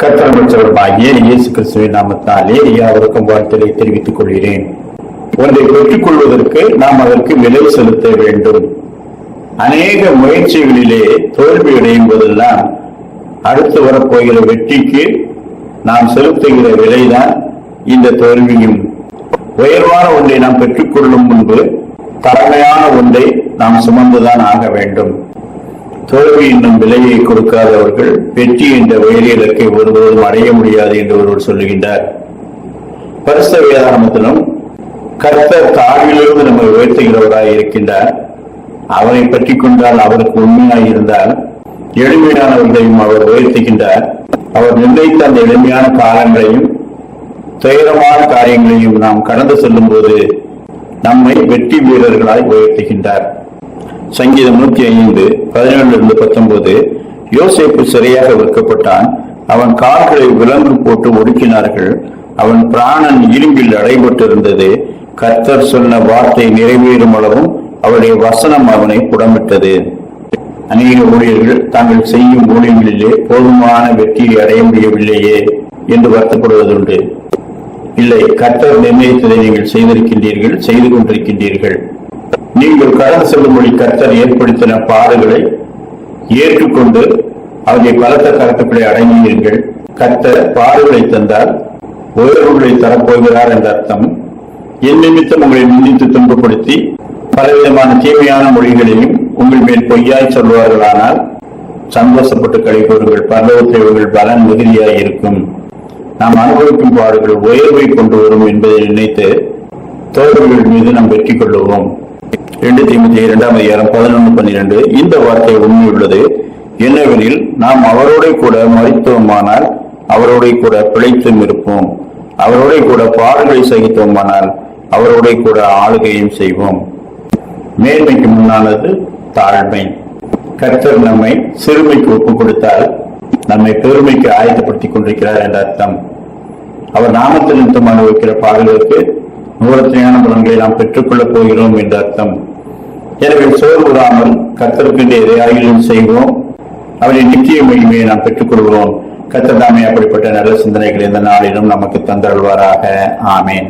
கர்த்தர் இயேசு கிறிஸ்துவின் நாமத்தாலே யாவருக்கும் வாழ்த்தலை தெரிவித்துக் கொள்கிறேன். ஒன்றை பெற்றுக் கொள்வதற்கு நாம் அதற்கு விலை செலுத்த வேண்டும். அநேக முயற்சிகளிலே தோல்வி அடையும் போதெல்லாம் அடுத்து வரப்போகிற வெற்றிக்கு நாம் செலுத்துகிற விலைதான் இந்த தோல்வியும். உயர்வான ஒன்றை நாம் பெற்றுக்கொள்ளும் முன்பு தலைமையான ஒன்றை நாம் சுமந்துதான் ஆக வேண்டும். தோல்வி என்னும் விலையை கொடுக்காதவர்கள் வெற்றி என்ற வயல் இலக்கை ஒருபோதும் அடைய முடியாது என்று ஒருவர் சொல்லுகின்றார். பரிசு வேதாகமத்திலும் கர்த்தர் தாழ்விலிருந்து நம்மை உயர்த்துகிறவராய் இருக்கின்றார். அவரை பற்றி கொண்டால் அவருக்கு உண்மையாய் இருந்தால் எளிமையானவர்களையும் அவர் உயர்த்துகின்றார். அவர் நிர்ணயித்த அந்த எளிமையான காலங்களையும் துயரமான காரியங்களையும் நாம் கடந்து செல்லும் போது நம்மை வெற்றி வீரர்களாய் உயர்த்துகின்றார். சங்கீதம் நூத்தி ஐந்து பதினேழுல பத்தொன்பது. யோசேப்பு சரியாக விற்கப்பட்டான். அவன் கால்களை விலங்கு போட்டு ஒடுக்கினார்கள். அவன் பிராணன் இரும்பில் அடைபட்டிருந்தது. கர்த்தர் சொன்ன வார்த்தை நிறைவேறும் அளவும் அவருடைய வசனம் அவனை புடமிட்டது. அநேக ஊழியர்கள் தாங்கள் செய்யும் ஊழியங்களிலே போதுமான வெற்றியை அடைய முடியவில்லையே என்று வருத்தப்படுவதுண்டு. இல்லை கர்த்தர் நிர்ணயித்ததை நீங்கள் செய்திருக்கின்றீர்கள் செய்து கொண்டிருக்கின்றீர்கள். நீங்கள் கடந்து செல்லும்படி கர்த்தர் ஏற்படுத்தின பாடுகளை ஏற்றுக்கொண்டு அவருடைய பலத்த கருத்துக்களை அடங்கினீர்கள் கர்த்தர் பாடுகளை தந்தால் உயர்வுகளை தரப்போகிறார் என்ற அர்த்தம். என் நிமித்தம் உங்களை நிந்தித்து துன்பப்படுத்தி பலவிதமான தீமையான மொழிகளையும் உங்கள் மேல் பொய்யாய் சொல்வார்களானால் சந்தோஷப்பட்டு கழிப்பவர்கள் பரலோகத்தில் உங்கள் பலன் மிகுதியாய் இருக்கும். நாம் அனுபவிக்கும் பாடுகள் உயர்வை கொண்டு வரும் என்பதை நினைத்து தோழர்கள் மீது நாம் வெற்றி கொள்ளுவோம். இரண்டு தீமதி இரண்டாம் அதிகாரம் பதினொன்று பன்னிரண்டு. இந்த வார்த்தை உண்மை உள்ளது என்னவெனில் நாம் அவரோட கூட மறித்தோமானால் அவரோட கூட பிழைத்தும் இருப்போம். அவரோட கூட பாடுகளை சகித்தோமானால் அவரோட கூட ஆளுகையும் செய்வோம். மேன்மைக்கு முன்னானது தாழ்மை. கர்த்தர் நம்மை சிறுமைக்கு ஒப்பு கொடுத்தால் நம்மை பெருமைக்கு ஆயத்தப்படுத்திக் கொண்டிருக்கிறார் என்ற அர்த்தம். அவர் நாமத்தில் நிமித்தம் அனுபவிக்கிற பாடல்களுக்கு நூறத்தினையான பலன்களை நாம் பெற்றுக்கொள்ளப் போகிறோம் என்ற அர்த்தம். எனவே சோர்வுறாமல் கத்தருக்கின்ற எதையாகிலும் செய்வோம். அவரின் நித்திய மகிமையை நாம் பெற்றுக்கொள்கிறோம். கர்த்தர் தாமே அப்படிப்பட்ட நல்ல சிந்தனைகள் இந்த நாளிலும் நமக்கு தந்தருள்வாராக. ஆமேன்.